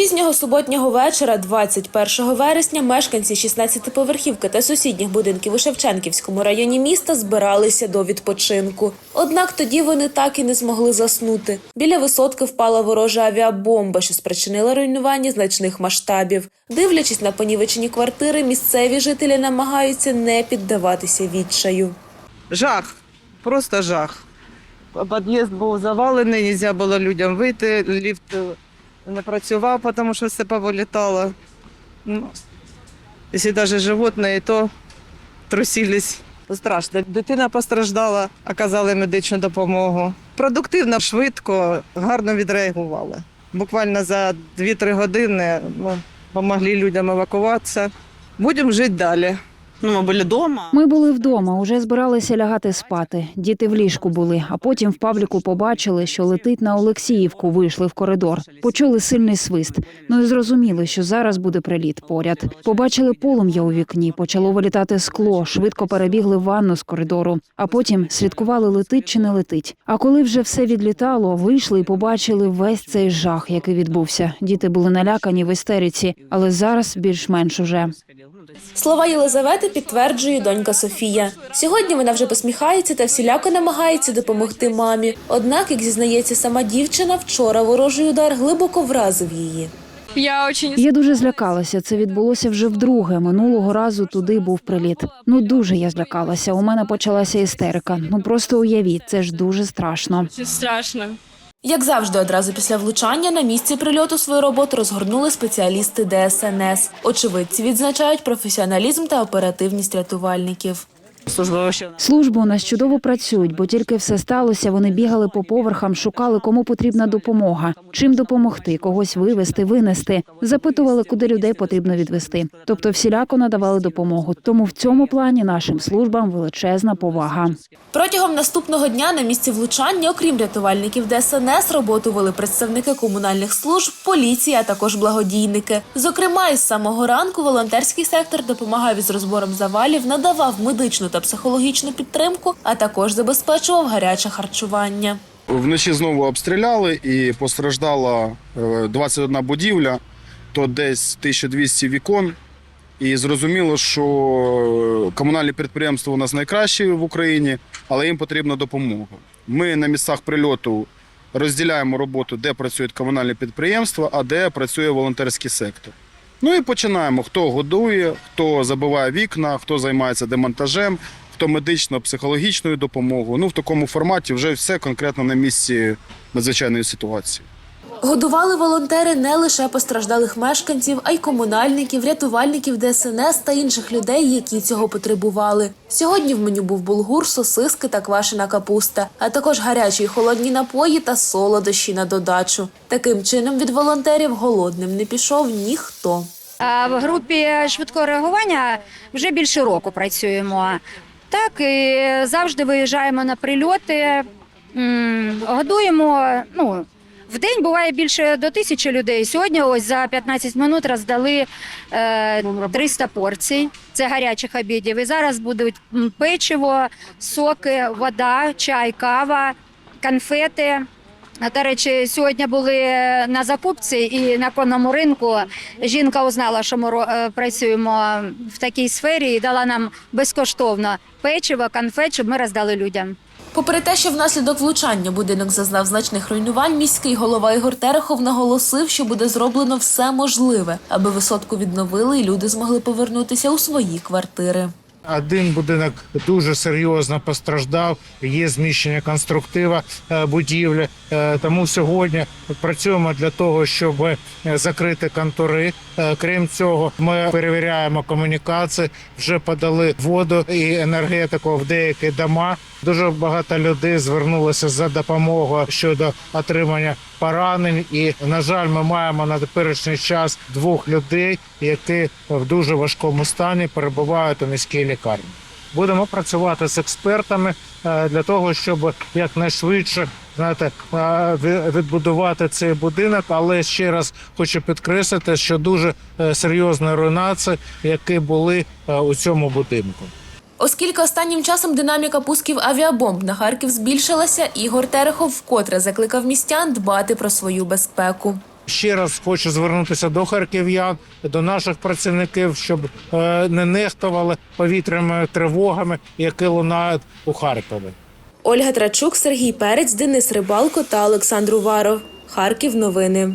Пізнього суботнього вечора, 21 вересня, мешканці 16-поверхівки та сусідніх будинків у Шевченківському районі міста збиралися до відпочинку. Однак тоді вони так і не змогли заснути. Біля висотки впала ворожа авіабомба, що спричинила руйнування значних масштабів. Дивлячись на понівечені квартири, місцеві жителі намагаються не піддаватися відчаю. Жах, просто жах. Під'їзд був завалений, не можна було людям вийти, ліфт не працював, тому що все повилітало. Ну, якщо навіть животні, то трусились. Страшно. Дитина постраждала, оказали медичну допомогу. Продуктивно, швидко, гарно відреагували. Буквально за 2-3 години ну, допомогли людям евакуватися. Будемо жити далі. Ну, ми були вдома. Ми були вдома, уже збиралися лягати спати. Діти в ліжку були, а потім в пабліку побачили, що летить на Олексіївку. Вийшли в коридор. Почули сильний свист. Ну і зрозуміли, що зараз буде приліт поряд. Побачили полум'я у вікні, почало вилітати скло. Швидко перебігли в ванну з коридору. А потім слідкували, летить чи не летить. А коли вже все відлітало, вийшли і побачили весь цей жах, який відбувся. Діти були налякані в істериці, але зараз більш-менш уже. Слова Єлизавети підтверджує донька Софія. Сьогодні вона вже посміхається та всіляко намагається допомогти мамі. Однак, як зізнається сама дівчина, вчора ворожий удар глибоко вразив її. Я Я дуже злякалася. Це відбулося вже вдруге. Минулого разу туди був приліт. Ну дуже я злякалася. У мене почалася істерика. Ну просто уявіть, це ж дуже страшно. страшно. Як завжди, одразу після влучання на місці прильоту свою роботу розгорнули спеціалісти ДСНС. Очевидці відзначають професіоналізм та оперативність рятувальників. Служби у нас чудово працюють, бо тільки все сталося. Вони бігали по поверхам, шукали, кому потрібна допомога, чим допомогти, когось вивезти, винести. Запитували, куди людей потрібно відвести. Тобто всіляко надавали допомогу. Тому в цьому плані нашим службам величезна повага. Протягом наступного дня на місці влучання, окрім рятувальників ДСНС, роботу вели представники комунальних служб, поліції, а також благодійники. Зокрема, із самого ранку волонтерський сектор допомагав із розбором завалів, надавав медичну та психологічну підтримку, а також забезпечував гаряче харчування. Вночі знову обстріляли і постраждала е, 21 будівля, то десь 1200 вікон. І зрозуміло, що комунальні підприємства у нас найкращі в Україні, але їм потрібна допомога. Ми на місцях прильоту розділяємо роботу, де працюють комунальні підприємства, а де працює волонтерський сектор. Ну і починаємо: хто годує, хто забиває вікна, хто займається демонтажем, хто медично-психологічною допомогою. Ну в такому форматі вже все конкретно на місці надзвичайної ситуації. Годували волонтери не лише постраждалих мешканців, а й комунальників, рятувальників ДСНС та інших людей, які цього потребували. Сьогодні в меню був булгур, сосиски та квашена капуста, а також гарячі й холодні напої та солодощі на додачу. Таким чином від волонтерів голодним не пішов ніхто. В групі швидкого реагування вже більше року працюємо. Так, і завжди виїжджаємо на прильоти, годуємо. Ну, в день буває більше до тисячі людей. Сьогодні ось за 15 минут роздали е, 300 порцій. Це гарячих обідів. І зараз будуть печиво, соки, вода, чай, кава, конфети. До речі, сьогодні були на закупці і на конному ринку. Жінка узнала, що ми е, працюємо в такій сфері і дала нам безкоштовно печиво, конфет, щоб ми роздали людям. Попри те, що внаслідок влучання будинок зазнав значних руйнувань, міський голова Ігор Терехов наголосив, що буде зроблено все можливе, аби висотку відновили і люди змогли повернутися у свої квартири. Один будинок дуже серйозно постраждав. Є зміщення конструктива е, будівлі. Е, Тому сьогодні працюємо для того, щоб е, закрити контури. Крім цього, ми перевіряємо комунікації. Вже подали воду і енергетику в деякі дома. Дуже багато людей звернулося за допомогою щодо отримання поранень. І на жаль, ми маємо на теперішній час двох людей, які в дуже важкому стані перебувають у міській лікарні. Будемо працювати з експертами е, для того, щоб якнайшвидше знаєте, е, відбудувати цей будинок. Але ще раз хочу підкреслити, що дуже е, серйозні руйнації, які були у цьому будинку. Оскільки останнім часом динаміка пусків авіабомб на Харків збільшилася, Ігор Терехов вкотре закликав містян дбати про свою безпеку. Ще раз хочу звернутися до харків'ян, до наших працівників, щоб е, не нехтували повітряними тривогами, які лунають у Харкові. Ольга Трачук, Сергій Перець, Денис Рибалко та Олександр Уваров. Харків новини.